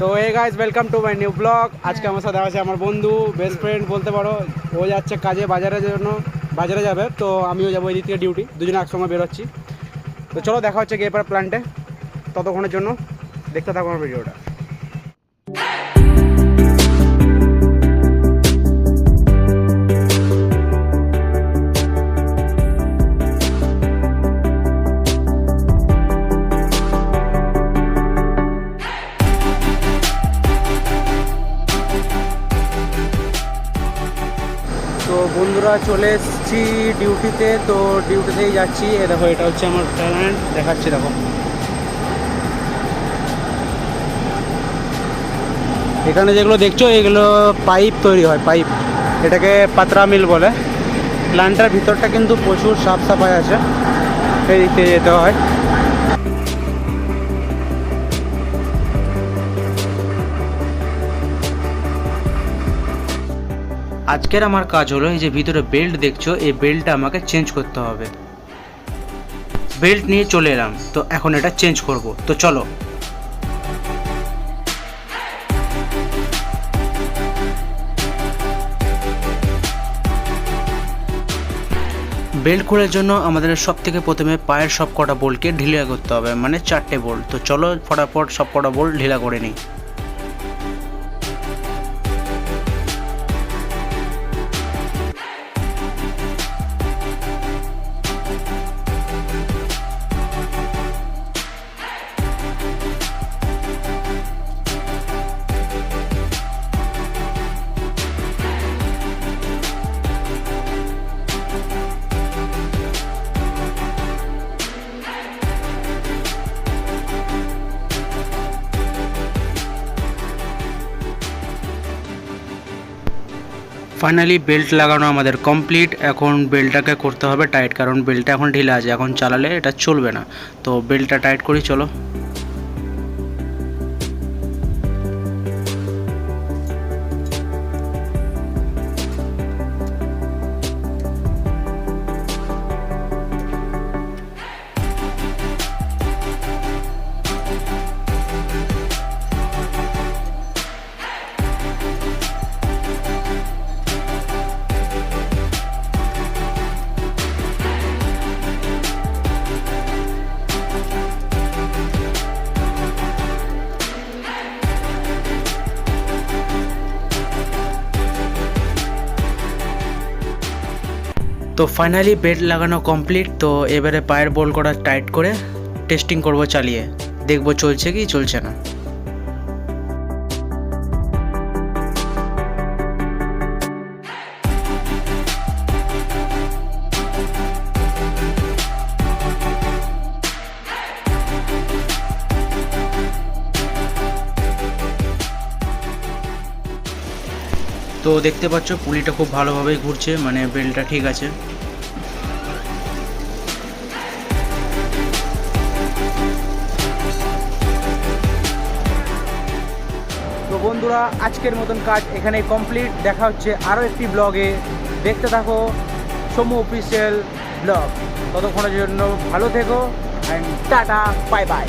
তো hey guys welcome to my new blog আজকে আমার সাথে আছে আমার বন্ধু বেস্ট ফ্রেন্ড বলতে পারো ও যাচ্ছে কাজে বাজারের জন্য বাজারে যাবে তো আমিও যাব এদিক থেকে ডিউটি দুজনে একসঙ্গে বেরোচ্ছি। তো চলো দেখা হচ্ছে গিয়ে গেপার প্ল্যান্টে ততক্ষণের জন্য দেখতে থাকো আমার ভিডিওটা তো বন্ধুরা চলে এসেছি ডিউটিতে, তো ডিউটিতেই যাচ্ছি। এ দেখো, এটা হচ্ছে আমার ট্যালেন্ট দেখাচ্ছি, দেখো। এখানে যেগুলো দেখছ, এগুলো পাইপ তৈরি হয়, পাইপ। এটাকে পাতরা মিল বলে। প্ল্যান্টের ভিতরটা কিন্তু প্রচুর সাফ সাফাই আছে। সেই দিক যেতে হয়। আজকের আমার কাজ হলো এই যে ভিতরে বেল্ট দেখছ, এই বেল্টটা আমাকে চেঞ্জ করতে হবে। বেল্ট নিয়ে চলে এলাম, তো এখন এটা চেঞ্জ করব। তো চলো। বেল্ট খোলার জন্য আমাদের সব থেকে প্রথমে পায়ের সব কটা বোল্টকে ঢিলা করতে হবে মানে চারটে বোল্ট তো চলো, ফটাফট সব কটা বোল্ট ঢিলা করে নিই। ফাইনালি বেল্ট লাগানো আমাদের কমপ্লিট এখন বেল্টটাকে করতে হবে টাইট কারণ বেল্টটা এখন ঢিলা আছে, এখন চালালে এটা চলবে না। তো বেল্টটা টাইট করি, চলো। তো ফাইনালি বেল্ট লাগানো কমপ্লিট তো এবারে পায়ের বোল করা টাইট করে টেস্টিং করব চালিয়ে। দেখব চলছে কি, চলছে না। তো দেখতে পাচ্ছ, পুলিটা খুব ভালোভাবেই ঘুরছে মানে বেলটা ঠিক আছে। বন্ধুরা, আজকের মতন কাজ এখানে কমপ্লিট দেখা হচ্ছে আরও একটি ব্লগে দেখতে থাকো, সমু অফিসিয়াল ব্লগ ততক্ষণের জন্য ভালো থেকো অ্যান্ড টাটা বাই বাই